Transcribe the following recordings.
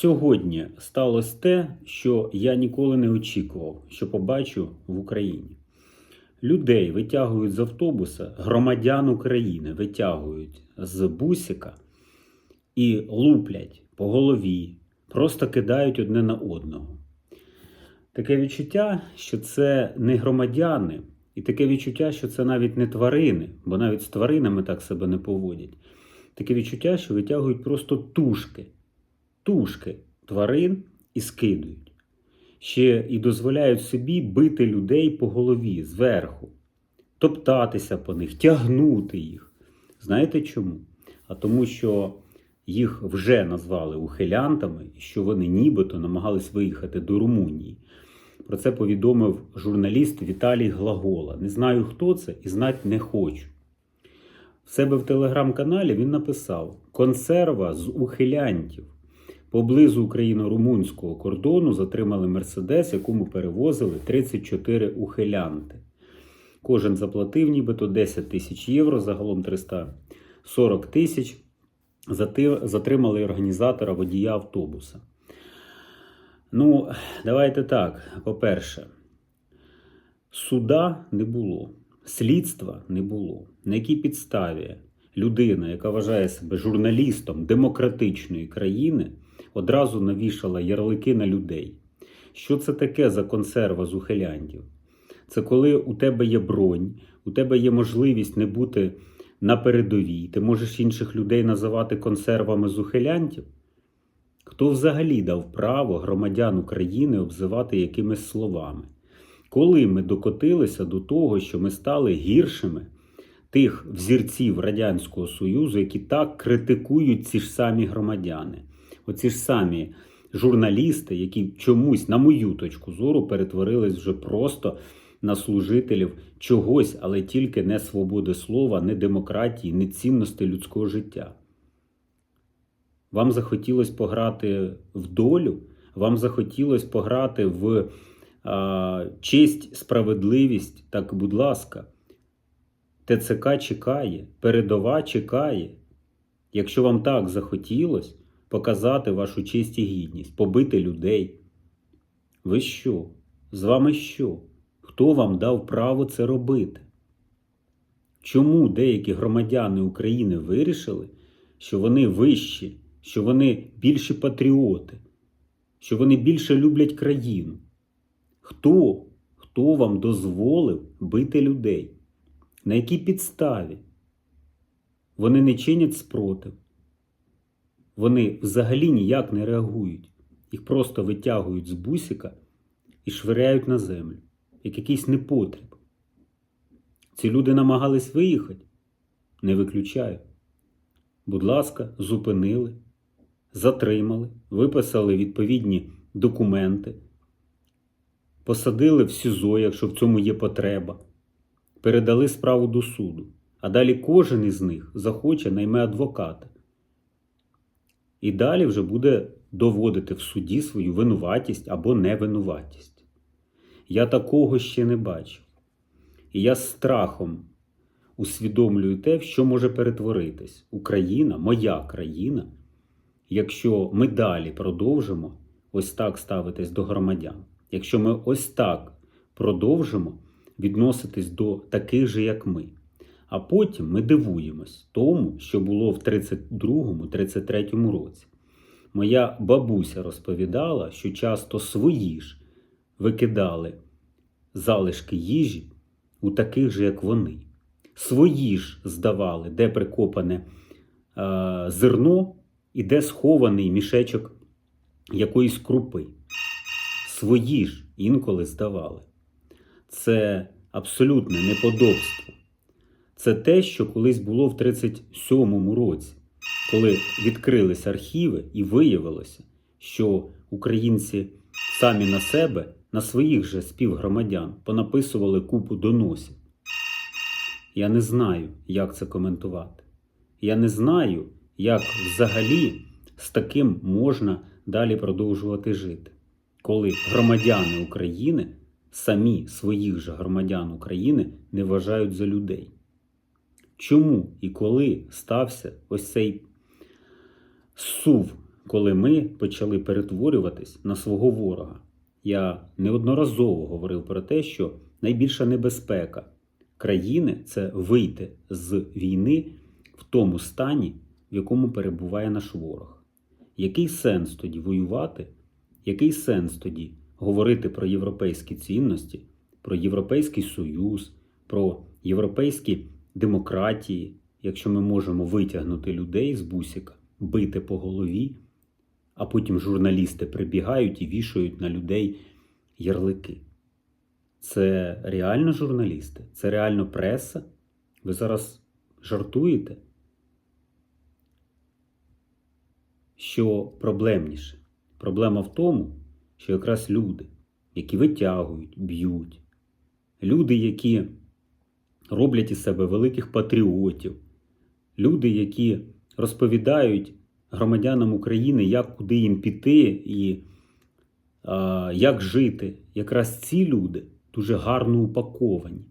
Сьогодні сталося те, що я ніколи не очікував, що побачу в Україні. Людей витягують з автобуса, громадян України витягують з бусика і луплять по голові, просто кидають одне на одного. Таке відчуття, що це не громадяни, і таке відчуття, що це навіть не тварини, бо навіть з тваринами так себе не поводять. Таке відчуття, що витягують просто тушки, тушки тварин і скидують. Ще і дозволяють собі бити людей по голові зверху, топтатися по них, тягнути їх. Знаєте чому? А тому, що їх вже назвали ухилянтами, що вони нібито намагались виїхати до Румунії. Про це повідомив журналіст Віталій Глагола. Не знаю, хто це і знати не хочу. В себе в телеграм-каналі він написав: Консерва з ухилянтів. Поблизу україно-румунського кордону затримали Мерседес, якому перевозили 34 ухилянти. Кожен заплатив нібито 10 тисяч євро, загалом 340 тисяч. Затримали організатора водія автобуса. Ну, давайте так. По-перше, суда не було, слідства не було. На якій підставі людина, яка вважає себе журналістом демократичної країни, одразу навішала ярлики на людей. Що це таке за консерва з ухилянтів? Це коли у тебе є бронь, у тебе є можливість не бути на передовій, ти можеш інших людей називати консервами з ухилянтів? Хто взагалі дав право громадян України обзивати якимись словами? Коли ми докотилися до того, що ми стали гіршими тих взірців Радянського Союзу, які так критикують ці ж самі громадяни, оці ж самі журналісти, які чомусь, на мою точку зору, перетворились вже просто на служителів чогось, але тільки не свободи слова, не демократії, не цінності людського життя. Вам захотілося пограти в долю, вам захотілося пограти в а, честь, справедливість. Так, будь ласка, ТЦК чекає, передова чекає. Якщо вам так захотілося показати вашу честь і гідність, побити людей. Ви що? З вами що? Хто вам дав право це робити? Чому деякі громадяни України вирішили, що вони вищі, що вони більші патріоти, що вони більше люблять країну? Хто? Хто вам дозволив бити людей? На якій підставі? Вони не чинять спротив. Вони взагалі ніяк не реагують. Їх просто витягують з бусика і швиряють на землю, як якийсь непотріб. Ці люди намагались виїхати? Не виключаю. Будь ласка, зупинили, затримали, виписали відповідні документи, посадили в СІЗО, якщо в цьому є потреба, передали справу до суду. А далі кожен із них захоче найме адвоката. І далі вже буде доводити в суді свою винуватість або невинуватість. Я такого ще не бачив. І я з страхом усвідомлюю те, що може перетворитись Україна, моя країна, якщо ми далі продовжимо ось так ставитись до громадян, якщо ми ось так продовжимо відноситись до таких же, як ми. А потім ми дивуємось тому, що було в 32-33 році. Моя бабуся розповідала, що часто свої ж викидали залишки їжі у таких же, як вони. Свої ж здавали, де прикопане е, зерно і де схований мішечок якоїсь крупи. Свої ж інколи здавали. Це абсолютне неподобство. Це те, що колись було в 37-му році, коли відкрились архіви і виявилося, що українці самі на себе, на своїх же співгромадян, понаписували купу доносів. Я не знаю, як це коментувати. Я не знаю, як взагалі з таким можна далі продовжувати жити, коли громадяни України самі своїх же громадян України не вважають за людей. Чому і коли стався ось цей сув коли ми почали перетворюватись на свого ворога. Я неодноразово говорив про те, що найбільша небезпека країни це вийти з війни в тому стані, в якому перебуває наш ворог. Який сенс тоді воювати? Який сенс тоді говорити про європейські цінності, про Європейський Союз, про європейські демократії, якщо ми можемо витягнути людей з бусика, бити по голові, а потім журналісти прибігають і вішають на людей ярлики? Це реально журналісти? Це реально преса? Ви зараз жартуєте? Що проблемніше? Проблема в тому, що якраз люди, які витягують, б'ють, люди, які роблять із себе великих патріотів, люди, які розповідають громадянам України, як куди їм піти і а, як жити, якраз ці люди дуже гарно упаковані.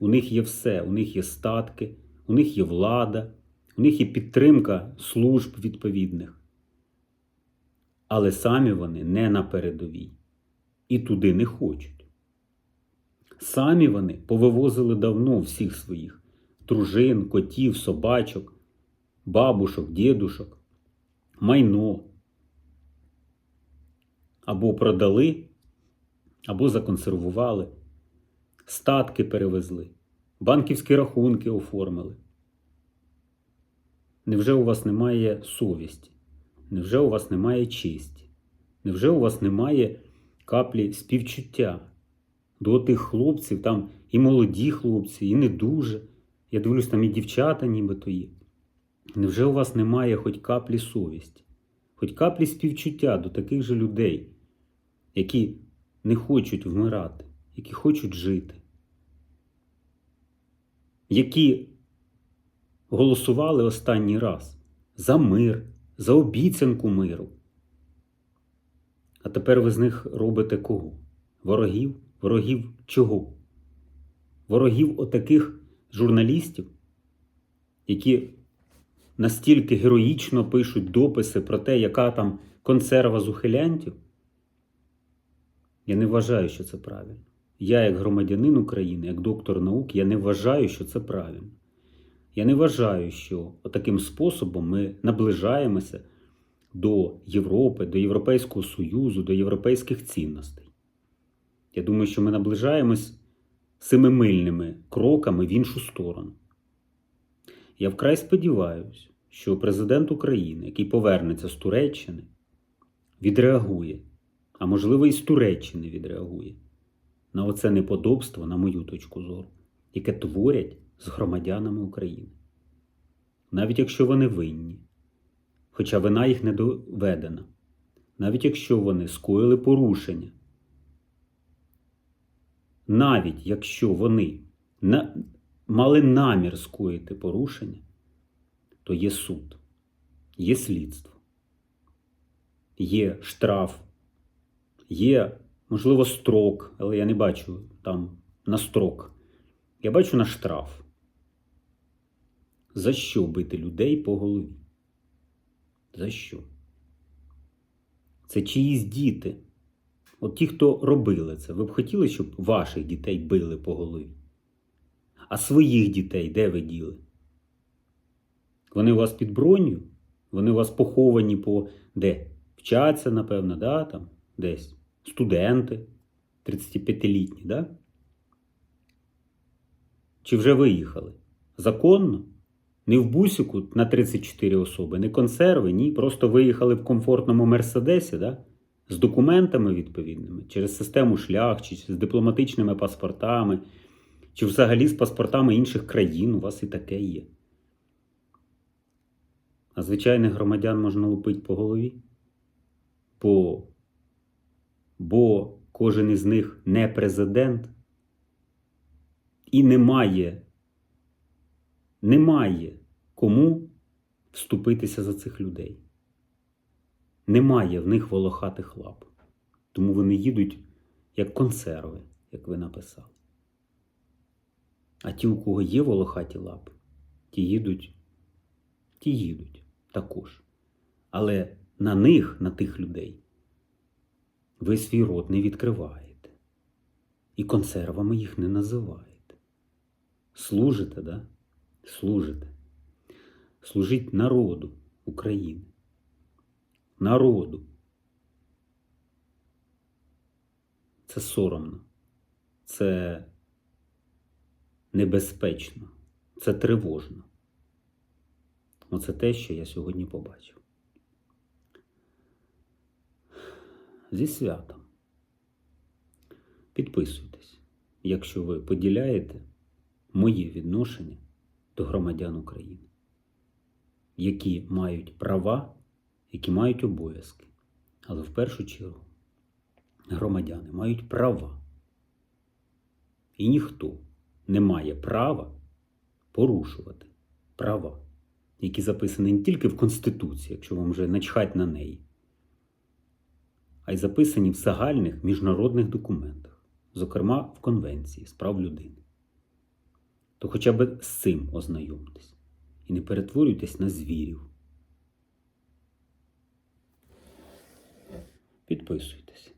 У них є все, у них є статки, у них є влада, у них є підтримка служб відповідних. Але самі вони не на передовій і туди не хочуть. Самі вони повивозили давно всіх своїх дружин, котів, собачок, бабушок, дідушок, майно. Або продали, або законсервували, статки перевезли, банківські рахунки оформили. Невже у вас немає совісті? Невже у вас немає честі? Невже у вас немає каплі співчуття до тих хлопців, там і молоді хлопці, і не дуже. Я дивлюсь, там і дівчата нібито є. Невже у вас немає хоч каплі совісті, хоч каплі співчуття до таких же людей, які не хочуть вмирати, які хочуть жити, які голосували останній раз за мир, за обіцянку миру. А тепер ви з них робите кого? Ворогів? Ворогів чого? Ворогів отаких журналістів, які настільки героїчно пишуть дописи про те, яка там консерва з ухилянтів. Я не вважаю, що це правильно. Я, як громадянин України, як доктор наук, я не вважаю, що це правильно. Я не вважаю, що таким способом ми наближаємося до Європи, до Європейського Союзу, до європейських цінностей. Я думаю, що ми наближаємось семимильними кроками в іншу сторону. Я вкрай сподіваюся, що президент України, який повернеться з Туреччини, відреагує, а можливо, і з Туреччини відреагує на оце неподобство, на мою точку зору, яке творять з громадянами України. Навіть якщо вони винні, хоча вина їх не доведена, навіть якщо вони скоїли порушення, навіть якщо вони мали намір скоїти порушення, то є суд, є слідство, є штраф, є, можливо, строк, але я не бачу там на строк. Я бачу на штраф. За що бити людей по голові? За що? Це чиїсь діти. От ті, хто робили це, ви б хотіли, щоб ваших дітей били по голові? А своїх дітей де ви діли? Вони у вас під броню? Вони у вас поховані по де? Вчаться, напевно, да? там, десь. Студенти 35-літні, да? Чи вже виїхали? Законно? Не в бусику на 34 особи, не консерви, ні. Просто виїхали в комфортному Мерседесі, да? З документами відповідними, через систему шлях, чи з дипломатичними паспортами, чи взагалі з паспортами інших країн. У вас і таке є. А звичайних громадян можна лупити по голові. По... Бо кожен із них не президент і немає немає кому вступитися за цих людей. Немає в них волохатих лап. Тому вони їдуть як консерви, як ви написали. А ті, у кого є волохаті лапи, ті їдуть, ті їдуть також. Але на них, на тих людей, ви свій рот не відкриваєте. І консервами їх не називаєте. Служите, да? Служите. Служіть народу України. Народу. Це соромно. Це небезпечно. Це тривожно. Оце те, що я сьогодні побачив. Зі святом. Підписуйтесь, якщо ви поділяєте моє відношення до громадян України, які мають права, які мають обов'язки. Але в першу чергу громадяни мають права. І ніхто не має права порушувати права, які записані не тільки в Конституції, якщо вам вже начхать на неї, а й записані в загальних міжнародних документах, зокрема в Конвенції з прав людини. То хоча б з цим ознайомтесь і не перетворюйтесь на звірів. Підписуйтесь.